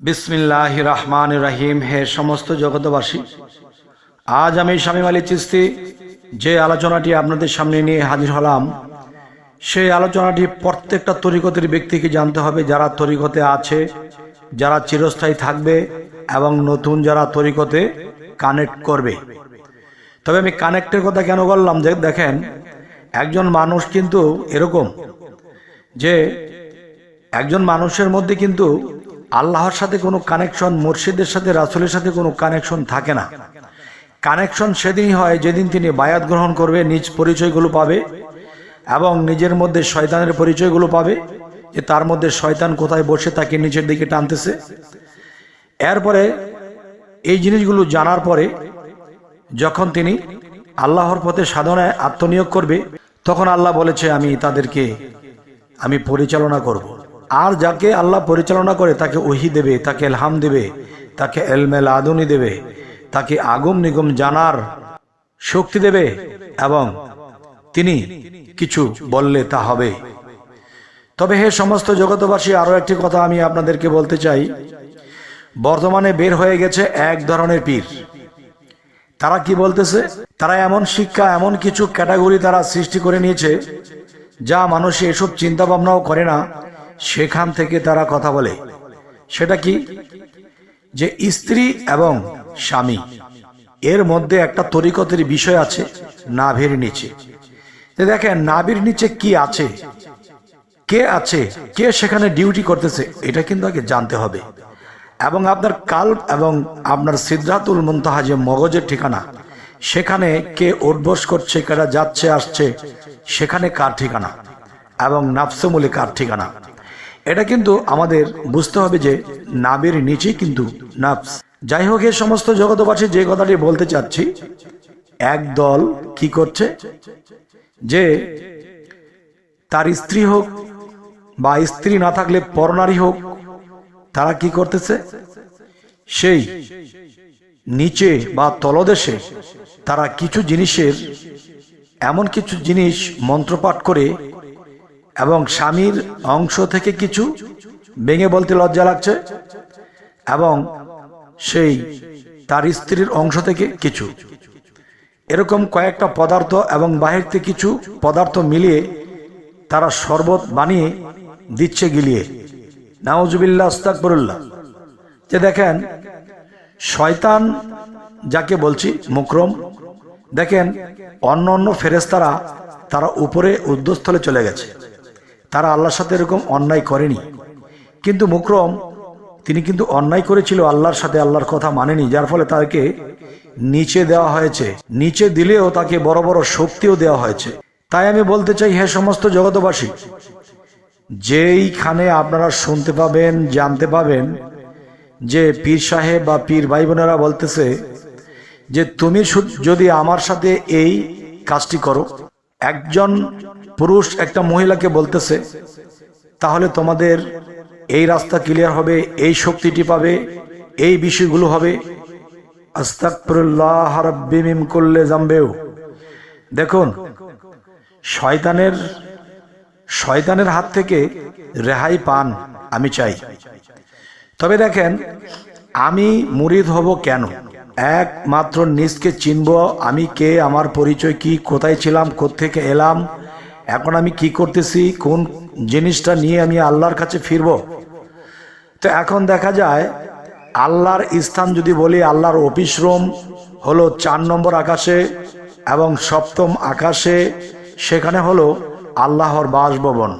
বিসমিল্লাহ রহমান রাহিম। হে সমস্ত জগতবাসী আজ আমি স্বামী আলী চিস্তি যে আলোচনাটি আপনাদের সামনে নিয়ে হাজির হলাম, সেই আলোচনাটি প্রত্যেকটা তরিকতের ব্যক্তিকে জানতে হবে, যারা তরিকতে আছে, যারা চিরস্থায়ী থাকবে এবং নতুন যারা তরিকতে কানেক্ট করবে। তবে আমি কানেক্টের কথা কেন বললাম? যে দেখেন, একজন মানুষ কিন্তু এরকম যে একজন মানুষের মধ্যে কিন্তু আল্লাহর সাথে কোনো কানেকশন মুর্শিদের সাথে, রাসুলের সাথে কোনো কানেকশন থাকে না কানেকশন সেদিনই হয় যেদিন তিনি বায়াত গ্রহণ করবে, নিজ পরিচয়গুলো পাবে এবং নিজের মধ্যে শয়তানের পরিচয়গুলো পাবে যে তার মধ্যে শয়তান কোথায় বসে তাকে নিচের দিকে টানতেছে এরপরে এই জিনিসগুলো জানার পরে যখন তিনি আল্লাহর পথে সাধনায় আত্মনিয়োগ করবে, তখন আল্লাহ বলেছে, আমি তাদেরকে, আমি পরিচালনা করব। আর যাকে আল্লাহ পরিচালনা করে, তাকে ওহি দেবে, তাকে এলহাম দেবে, তাকে এলমেল আদুনি দেবে, তাকে আগম নিগম জানার শক্তি দেবে এবং তিনি কিছু বললে তা হবে। তবে হে সমস্ত জগতবাসী আরও একটি কথা আমি আপনাদেরকে বলতে চাই। বর্তমানে বের হয়ে গেছে এক ধরনের পীর। তারা কি বলতেছে? তারা এমন শিক্ষা, এমন কিছু ক্যাটাগরি তারা সৃষ্টি করে নিয়েছে, যা মানুষ এসব চিন্তা ভাবনাও করে না। সেখান থেকে তারা কথা বলে। সেটা কি? যে স্ত্রী এবং স্বামী। এর মধ্যে একটা তরিকতের বিষয় আছে, নাভির নিচে। দেখেন, নাভির নিচে কি আছে? কে আছে? কে সেখানে ডিউটি করতেছে? এটা কিন্তু আগে জানতে হবে। এবং আপনার কাল এবং আপনার সিদ্ধাতুল মুনতাহা যে মগজের ঠিকানা, সেখানে কে উদ্বোস করছে, কারা যাচ্ছে, আসছে, সেখানে কার ঠিকানা? এবং নাফসমূলে কার ঠিকানা? এটা কিন্তু আমাদের বুঝতে হবে যে নাবের নিচেই কিন্তু নাফস। যাই হোক এই সমস্ত জগতবাসী যে কথাটি বলতে চাচ্ছি, এক দল কি করছে? যে তার স্ত্রী হোক বা স্ত্রী না থাকলে পরনারী হোক, তারা কি করতেছে? সেই নিচে বা তলদেশে তারা কিছু জিনিসের, এমন কিছু জিনিস মন্ত্রপাঠ করে এবং স্বামীর অংশ থেকে কিছু ভেঙে বলতে লজ্জা লাগছে এবং সেই তার স্ত্রীর অংশ থেকে কিছু। এরকম কয়েকটা পদার্থ এবং বাহির থেকে কিছু পদার্থ মিলিয়ে তারা শরবত বানিয়ে দিচ্ছে গিলিয়ে। নাওজুবিল্লা আস্তাকবরুল্লাহ যে দেখেন, শয়তান যাকে বলছি, মুকরম, দেখেন অন্য অন্য ফেরেস্তারা তারা উপরে উদ্যস্থলে চলে গেছে। তারা আল্লাহর সাথে এরকম অন্যায় করেনি। কিন্তু মুকরম, তিনি কিন্তু অন্যায় করেছিল আল্লাহর সাথে, আল্লাহর কথা মানেনি, যার ফলে তাকে নিচে দেওয়া হয়েছে। নিচে দিলেও তাকে বড় বড় শক্তিও দেওয়া হয়েছে। তাই আমি বলতে চাই, হে সমস্ত জগতবাসী যেইখানে আপনারা শুনতে পাবেন, জানতে পাবেন যে পীর সাহেব বা পীর ভাই বোনেরা বলতেছে যে, তুমি যদি আমার সাথে এই কাজটি করো, একজন পুরুষ একটা মহিলাকে বলতেছে, তাহলে তোমাদের এই রাস্তা ক্লিয়ার হবে, এই শক্তিটি পাবে, এই বিষয়গুলো হবে। করলে জামবেও দেখুন, শয়তানের শয়তানের হাত থেকে রেহাই পান, আমি চাই। তবে দেখেন, আমি মুরিদ হব কেন? একমাত্র নিজকে চিনব, আমি কে, আমার পরিচয় কি, কোথায় ছিলাম, কোত্থেকে এলাম এখন আমি কি করতেছি? কোন জিনিসটা নিয়ে আমি আল্লাহর কাছে ফিরব? তো এখন দেখা যায়, আল্লাহর স্থান যদি বলি, আল্লাহর অফিস রুম হলো চার নম্বর আকাশে এবং সপ্তম আকাশে, সেখানে হলো আল্লাহর বাসভবন।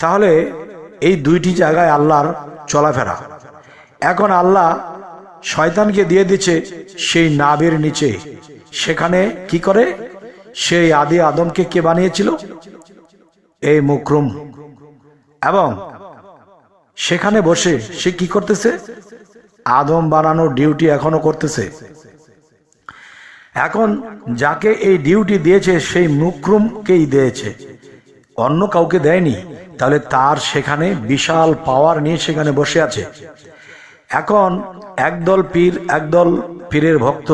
তাহলে এই দুইটি জায়গায় আল্লাহর চলাফেরা। এখন আল্লাহ শয়তানকে দিয়ে দিচ্ছে সেই নাবের নিচে। সেখানে কি করে? সেই আদি আদমকে কে বানিয়েছিল? এই মুকরুম। এবং সেখানে বসে সে কি করতেছে? আদম বানানোর ডিউটি এখনও করতেছে। এখন যাকে এই ডিউটি দিয়েছে, সেই মুকরুমকেই দিয়েছে। অন্য কাউকে দেয়নি। তাহলে তার সেখানে বিশাল পাওয়ার নিয়ে সেখানে বসে আছে। এখন একদল পীর, একদল পীরের ভক্ত,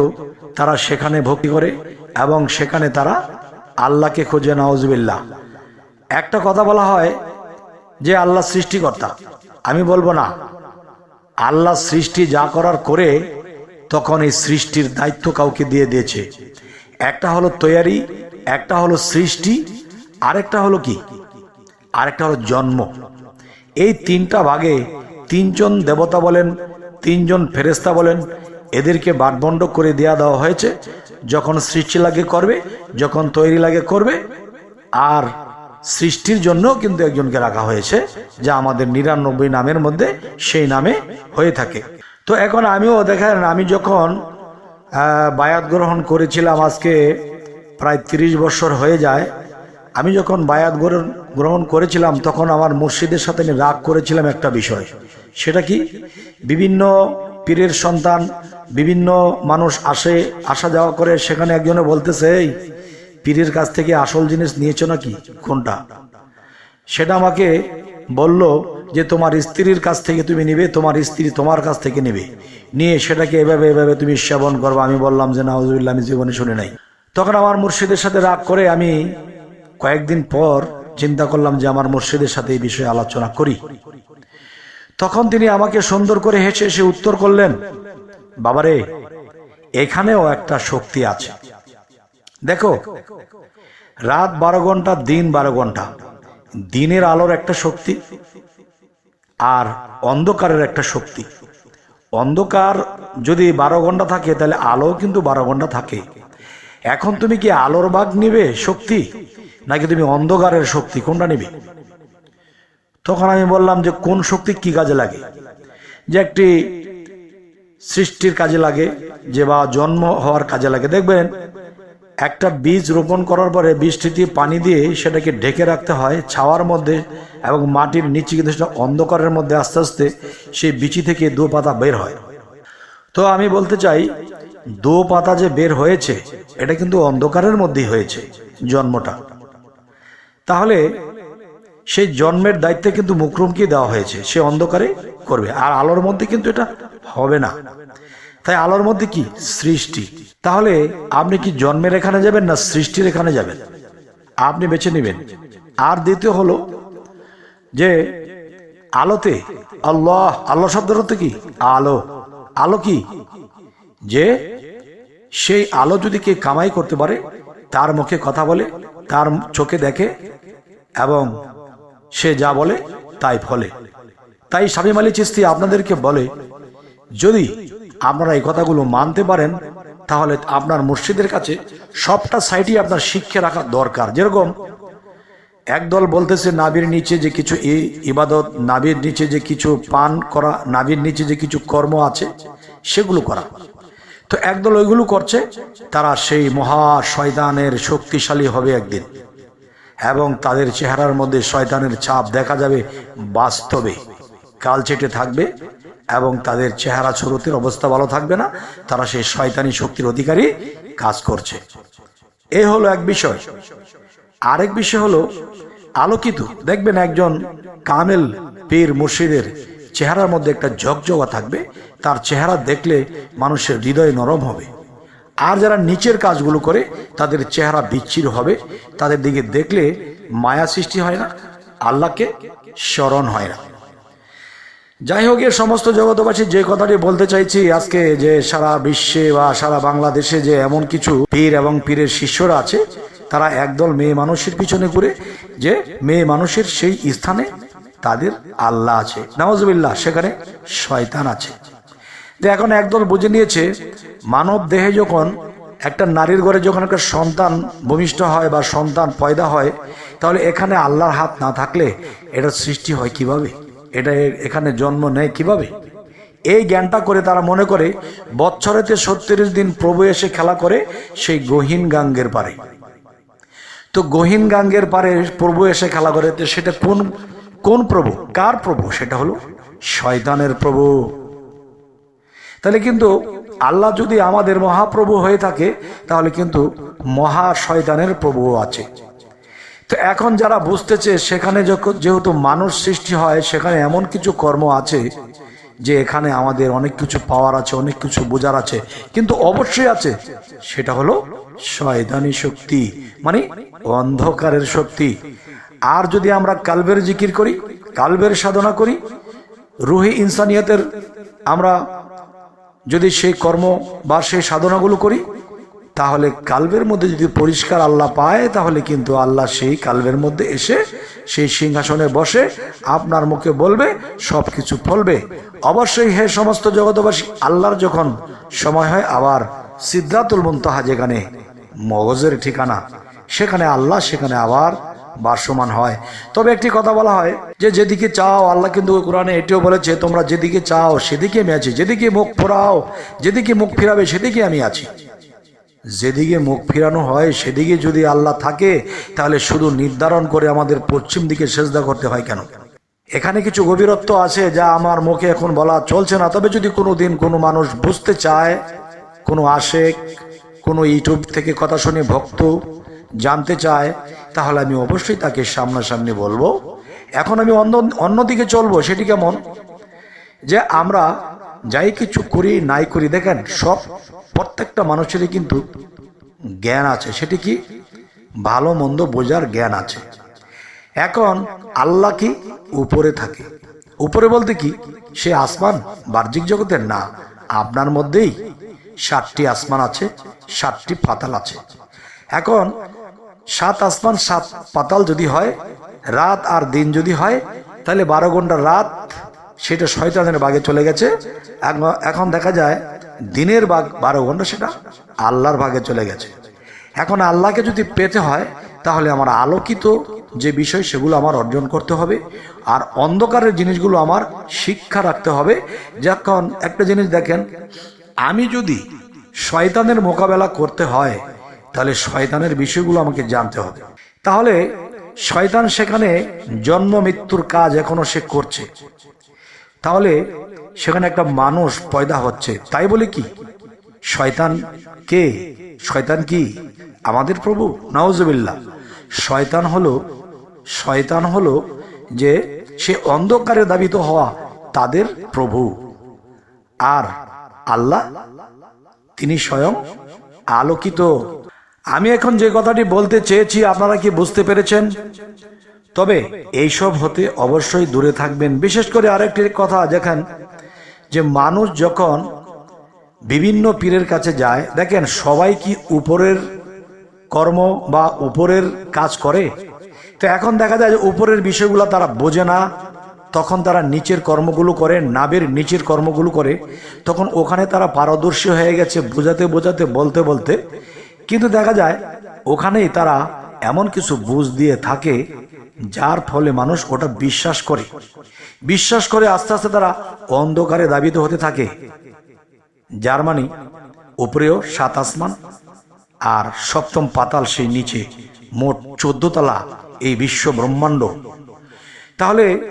তারা সেখানে ভক্তি করে। এবং সেখানে তারা আল্লাহকে খোঁজে নওয়াজবিল্লাহ একটা কথা বলা হয় যে আল্লাহ সৃষ্টিকর্তা। আমি বলব না, আল্লাহ সৃষ্টি যা করার করে তখন এই সৃষ্টির দায়িত্ব কাউকে দিয়ে দিয়েছে। একটা হলো তৈয়ারি, একটা হলো সৃষ্টি, আরেকটা হলো কি? আরেকটা হলো জন্ম। এই তিনটা ভাগে তিনজন দেবতা বলেন, তিনজন ফেরেস্তা বলেন এদেরকে বাটবন্ড করে দেয়া দেওয়া হয়েছে, যখন সৃষ্টি লাগে করবে, যখন তৈরি লাগে করবে, আর সৃষ্টির জন্য কিন্তু একজনকে রাখা হয়েছে, যা আমাদের নিরানব্বই নামের মধ্যে সেই নামে হয়ে থাকে। তো এখন আমিও দেখেন, আমি যখন বায়াত গ্রহণ করেছিলাম আজকে প্রায় তিরিশ বছর হয়ে যায়, আমি যখন বায়াত গ্রহণ গ্রহণ করেছিলাম, তখন আমার মসজিদের সাথে আমি রাগ করেছিলাম একটা বিষয়। সেটা কি? বিভিন্ন পীরের সন্তান বিভিন্ন মানুষ আসে, আসা যাওয়া করে, সেখানে একজনে বলতেছে, এই পীরের কাছ থেকে আসল জিনিস নিয়েছো নাকি? কোনটা? সেটা আমাকে বলল যে, তোমার স্ত্রীর কাছ থেকে তুমি নিবে, তোমার স্ত্রী তোমার কাছ থেকে নেবে। নিয়ে সেটাকে এভাবে এভাবে তুমি সেবন করব। আমি বললাম যে, নাউজুবিল্লাহ, আমি জীবনে শুনে নাই। তখন আমার মুর্শিদের সাথে রাগ করে আমি কয়েকদিন পর চিন্তা করলাম যে, আমার মুর্শিদের সাথে এই বিষয়ে আলোচনা করি। তখন তিনি আমাকে সুন্দর করে হেসে এসে উত্তর করলেন বাবারে, এখানেও একটা শক্তি আছে। দেখো, রাত বারো ঘণ্টা, দিন বারো ঘণ্টা। দিনের আলোর একটা শক্তি আর অন্ধকারের একটা শক্তি। অন্ধকার যদি বারো ঘণ্টা থাকে, তাহলে আলো কিন্তু বারো ঘণ্টা থাকে। এখন তুমি কি আলোর ভাগ নিবে শক্তি, নাকি তুমি অন্ধকারের শক্তি? কোনটা নিবে? তখন আমি বললাম যে কোন শক্তি কি কাজে লাগে? যে একটি সৃষ্টির কাজে লাগে, যে বা জন্ম হওয়ার কাজে লাগে। দেখবেন, একটা বীজ রোপণ করার পরে বৃষ্টিতে পানি দিয়ে সেটাকে ঢেকে রাখতে হয়, ছাওয়ার মধ্যে এবং মাটির নিচে কিন্তু সেটা অন্ধকারের মধ্যে আস্তে আস্তে সেই বিচি থেকে দু পাতা বের হয়। তো আমি বলতে চাই দো পাতা যে বের হয়েছে, এটা কিন্তু অন্ধকারের মধ্যেই হয়েছে জন্মটা। তাহলে সেই জন্মের দায়িত্বে কিন্তু মুকরুমকে দেওয়া হয়েছে, সে অন্ধকারে করবে। আর আলোর মধ্যে কিন্তু এটা হবে না। তাই আলোর মধ্যে কি? সৃষ্টি। তাহলে আপনি কি জন্মের এখানে যাবেন না সৃষ্টির এখানে যাবেন? আপনি বেছে নেবেন। আর দ্বিতীয় হলো যে আলোতে আল্লাহ আল্লাহ অর্থ কি? আলো। আলো কি? যে সেই আলো যদি কে কামাই করতে পারে, তার মুখে কথা বলে, তার চোখে দেখে এবং সে যা বলে, তাই ফলে। তাই স্বামী মালি চিস্তি আপনাদেরকে বলে যদি আপনারা এই কথাগুলো মানতে পারেন, তাহলে আপনার মুর্শিদের কাছে সবটা সাইডই আপনার শিক্ষা রাখা দরকার। যেরকম একদল বলতেছে, নাবির নিচে যে কিছু ই- ইবাদত, নাবির নিচে যে কিছু পান করা, নাবির নিচে যে কিছু কর্ম আছে, সেগুলো করা। তো একদল ওইগুলো করছে, তারা সেই মহা শয়তানের শক্তিশালী হবে একদিন। এবং তাদের চেহারার মধ্যে শয়তানের ছাপ দেখা যাবে বাস্তবে। কালচেটে থাকবে এবং তাদের চেহারা ছুরতির অবস্থা ভালো থাকবে না, তারা সেই শয়তানি শক্তির অধিকারী কাজ করছে। এ হলো এক বিষয়। আরেক বিষয় হলো, আলোকিত, দেখবেন একজন কামেল পীর মুর্শিদের চেহারার মধ্যে একটা ঝকঝকা থাকবে, তার চেহারা দেখলে মানুষের হৃদয় নরম হবে। আর যারা নিচের কাজগুলো করে, তাদের চেহারা বিচ্ছির হবে, তাদের দিকে দেখলে মায়া সৃষ্টি হয় না, আল্লাহকে স্মরণ হয় না। যাই হোক সমস্ত জগতবাসী যে কথাটি বলতে চাইছি, আজকে যে সারা বিশ্বে বা সারা বাংলাদেশে যে এমন কিছু পীর এবং পীরের শিষ্যরা আছে, তারা একদল মেয়ে মানুষের পিছনে ঘুরে, যে মেয়ে মানুষের সেই স্থানে তাদের আল্লাহ আছে। নওয়াজবিল্লাহ সেখানে শয়তান আছে। এখন একদল বুঝে নিয়েছে, মানব দেহে যখন একটা নারীর ঘরে যখন একটা সন্তান ভূমিষ্ঠ হয় বা সন্তান পয়দা হয়, তাহলে এখানে আল্লাহর হাত না থাকলে এটা সৃষ্টি হয় কীভাবে? এটা এখানে জন্ম নেয় কীভাবে? এই জ্ঞানটা করে তারা মনে করে, বৎসরেতে সত্তরিশ দিন প্রভু এসে খেলা করে সেই গহীন গাঙ্গের পারে। তো গহীন গাঙ্গের পারে প্রভু এসে খেলা করে সেটা কোন কোন প্রভু? কার প্রভু? সেটা হলো শয়তানের প্রভু। তাহলে কিন্তু আল্লাহ যদি আমাদের মহাপ্রভু হয়ে থাকে, তাহলে কিন্তু মহা শয়তানের প্রভু আছে। তো এখন যারা বুঝতেছে, সেখানে যেহেতু মানুষ সৃষ্টি হয়, সেখানে এমন কিছু কর্ম আছে যে এখানে আমাদের অনেক কিছু পাওয়ার আছে, অনেক কিছু বোঝার আছে। কিন্তু অবশ্যই আছে। সেটা হলো শয়তানি শক্তি মানে অন্ধকারের শক্তি। আর যদি আমরা কালবের জিকির করি, কালবের সাধনা করি, রুহি ইনসানিয়তের আমরা যদি সেই কর্ম বা সেই সাধনাগুলো করি তাহলে কালবের মধ্যে যদি পরিষ্কার আল্লাহ পায়, তাহলে কিন্তু আল্লাহ সেই কালবের মধ্যে এসে সেই সিংহাসনে বসে আপনার মুখে বলবে সব কিছু ফলবে। অবশ্যই হে সমস্ত জগতবাসী আল্লাহর যখন সময় হয়, আবার সিদ্ধাতুল মুনতাহা যেখানে মগজের ঠিকানা, সেখানে আল্লাহ, সেখানে আবার বাসমান হয়। তবে একটি কথা বলা হয় যে, যেদিকে চাও, আল্লাহ কিন্তু কোরআনে এটিও বলেছে, তোমরা যেদিকে চাও, সেদিকে আমি আছি, যেদিকে মুখ ফোরাও, যেদিকে মুখ ফিরাবে, সেদিকে আমি আছি। যেদিকে মুখ ফিরানো হয়, সেদিকে যদি আল্লাহ থাকে, তাহলে শুধু নির্ধারণ করে আমাদের পশ্চিম দিকে সেজদা করতে হয় কেন? এখানে কিছু গভীরত্ব আছে যা আমার মুখে এখন বলা চলছে না। তবে যদি কোনো দিন কোনো মানুষ বুঝতে চায়, কোনো আশেক, কোনো ইউটিউব থেকে কথা শুনে ভক্ত জানতে চায়, তাহলে আমি অবশ্যই তাকে সামনাসামনি বলব। এখন আমি অন্য, অন্যদিকে চলবো, সেটি কেমন? যে আমরা যাই কিছু করি, নাই করি, দেখেন, সব প্রত্যেকটা মানুষেরই কিন্তু জ্ঞান আছে। সেটি কি? ভালো, মন্দ বোঝার জ্ঞান আছে। এখন আল্লাহ কি? উপরে থাকে। উপরে বলতে কি? সে আসমান বাহ্যিক জগতের? না, আপনার মধ্যেই ষাটটি আসমান আছে ষাটটি পাতাল আছে। এখন সাত আসমান, সাত পাতাল যদি হয়, রাত আর দিন যদি হয়, তাহলে বারো ঘণ্টা রাত সেটা শয়তানের বাগে চলে গেছে। এখন- দেখা যায় দিনের বাঘ বারো ঘণ্টা সেটা আল্লাহর ভাগে চলে গেছে। এখন আল্লাহকে যদি পেতে হয়, তাহলে আমার আলোকিত যে বিষয় সেগুলো আমার অর্জন করতে হবে, আর অন্ধকারের জিনিসগুলো আমার শিক্ষা রাখতে হবে। যখন একটা জিনিস দেখেন, আমি যদি শয়তানের মোকাবেলা করতে হয়, তাহলে শয়তানের বিষয়গুলো আমাকে জানতে হবে। তাহলে শয়তান সেখানে জন্ম, মৃত্যুর কাজ এখনও সে করছে। তাহলে সেখানে একটা মানুষ পয়দা হচ্ছে, তাই বলে কি? শয়তান কে? শয়তান কি? আমাদের প্রভু? নওয়াজবিল্লা শয়তান হলো শয়তান হলো যে সে অন্ধকারে দাবিত হওয়া তাদের প্রভু। আর আল্লাহ, তিনি স্বয়ং আলোকিত। আমি এখন যে কথাটি বলতে চেয়েছি, আপনারা কি বুঝতে পেরেছেন? তবে এইসব হতে অবশ্যই দূরে থাকবেন। বিশেষ করে আরেকটি কথা দেখেন যে মানুষ যখন বিভিন্ন পীরের কাছে যায়, দেখেন সবাই কি উপরের কর্ম বা উপরের কাজ করে? তো এখন দেখা যায় যে উপরের বিষয়গুলো তারা বোঝে না, তখন তারা নিচের কর্মগুলো করে, নাবের নিচের কর্মগুলো করে, তখন ওখানে তারা পারদর্শী হয়ে গেছে বোঝাতে বোঝাতে, বলতে বলতে। কিন্তু দেখা যায় ওখানেই তারা এমন কিছু বুঝ দিয়ে থাকে যার ফলে মানুষ ওটা বিশ্বাস করে। বিশ্বাস করে আস্তে আস্তে তারা অন্ধকারে দাবিত হতে থাকে। জার্মানি উপরেও সাত আসমান আর সপ্তম পাতাল সেই নিচে মোট চোদ্দ তলা এই বিশ্ব ব্রহ্মাণ্ড। তাহলে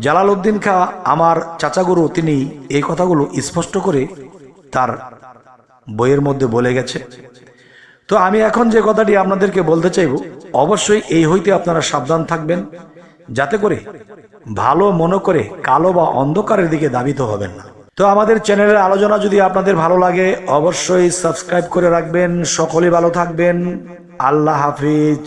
জালালউদ্দিন খা, আমার চাচাগুরু তিনি এই কথাগুলো স্পষ্ট করে তার বইয়ের মধ্যে বলে গেছে। তো আমি এখন যে কথাটি আপনাদেরকে বলতে চাইব, অবশ্যই এই হইতে আপনারা সাবধান থাকবেন, যাতে করে ভালো মনে করে কালো বা অন্ধকারের দিকে দাবিত হবেন না। তো আমাদের চ্যানেলের আলোচনা যদি আপনাদের ভালো লাগে, অবশ্যই সাবস্ক্রাইব করে রাখবেন। সকলে ভালো থাকবেন। আল্লাহ হাফিজ।